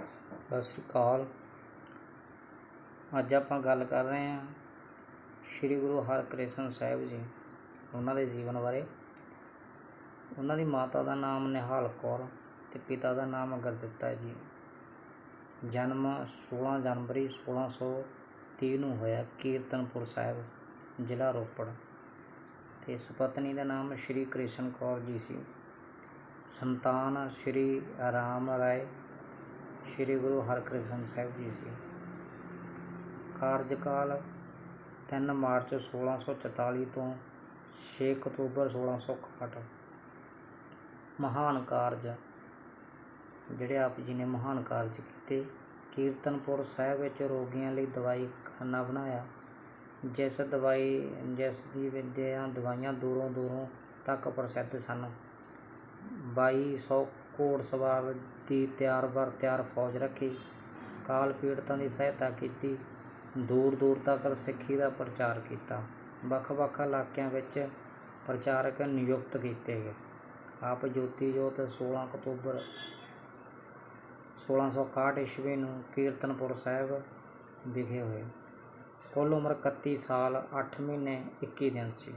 ਸਤਿ ਸ਼੍ਰੀ ਅਕਾਲ। ਅੱਜ ਆਪਾਂ ਗੱਲ ਕਰ ਰਹੇ ਹਾਂ ਸ੍ਰੀ ਗੁਰੂ ਹਰਕ੍ਰਿਸ਼ਨ ਸਾਹਿਬ ਜੀ, ਉਹਨਾਂ ਦੇ ਜੀਵਨ ਬਾਰੇ। ਉਹਨਾਂ ਦੀ ਮਾਤਾ ਦਾ ਨਾਮ ਨਿਹਾਲ ਕੌਰ ਤੇ ਪਿਤਾ ਦਾ ਨਾਮ ਗੁਰਦਿੱਤਾ ਜੀ। ਜਨਮ 16 ਜਨਵਰੀ 1630 ਨੂੰ ਹੋਇਆ ਕੀਰਤਨਪੁਰ ਸਾਹਿਬ, ਜ਼ਿਲ੍ਹਾ ਰੋਪੜ ਤੇ ਸੁਪਤਨੀ ਦਾ ਨਾਮ ਸ਼੍ਰੀ ਕ੍ਰਿਸ਼ਨ ਕੌਰ ਜੀ ਸੀ। ਸੰਤਾਨ ਸ਼੍ਰੀ ਰਾਮ ਰਾਏ ਸ਼੍ਰੀ ਗੁਰੂ ਹਰਕ੍ਰਿਸ਼ਨ ਸਾਹਿਬ ਜੀ ਸੀ। ਕਾਰਜਕਾਲ 3 ਮਾਰਚ 1644 ਤੋਂ 6 ਅਕਤੂਬਰ 1661 ਮਹਾਨ ਕਾਰਜ, ਜਿਹੜੇ ਆਪ ਜੀ ਨੇ ਮਹਾਨ ਕਾਰਜ ਕੀਤੇ, ਕੀਰਤਨਪੁਰ ਸਾਹਿਬ ਵਿੱਚ ਰੋਗੀਆਂ ਲਈ ਦਵਾਈ ਖਾਨਾ ਬਣਾਇਆ। ਜਿਸ ਦਵਾਈ, ਜਿਸ ਦੀ ਵਿਦਿਆ ਦਵਾਈਆਂ ਦੂਰੋਂ ਦੂਰੋਂ ਤੱਕ ਪ੍ਰਸਿੱਧ ਸਨ। 2200 ਘੋੜ ਘੋੜਸਵਾਰ ਦੀ ਤਿਆਰ ਬਰ ਤਿਆਰ ਫੌਜ ਰੱਖੀ। ਕਾਲ ਪੀੜਤਾਂ ਦੀ ਸਹਾਇਤਾ ਕੀਤੀ। ਦੂਰ ਦੂਰ ਤੱਕ ਸਿੱਖੀ ਦਾ ਪ੍ਰਚਾਰ ਕੀਤਾ। ਵੱਖ ਵੱਖ ਇਲਾਕਿਆਂ ਵਿੱਚ ਪ੍ਰਚਾਰਕ ਨਿਯੁਕਤ ਕੀਤੇ ਗਏ। ਆਪ ਜੋਤੀ ਜੋਤ 16 ਅਕਤੂਬਰ 1661 ਈਸਵੀ ਨੂੰ ਕੀਰਤਨਪੁਰ ਸਾਹਿਬ ਵਿਖੇ ਹੋਏ। ਕੁੱਲ ਉਮਰ 31 ਸਾਲ 8 ਮਹੀਨੇ 21 ਦਿਨ ਸੀ।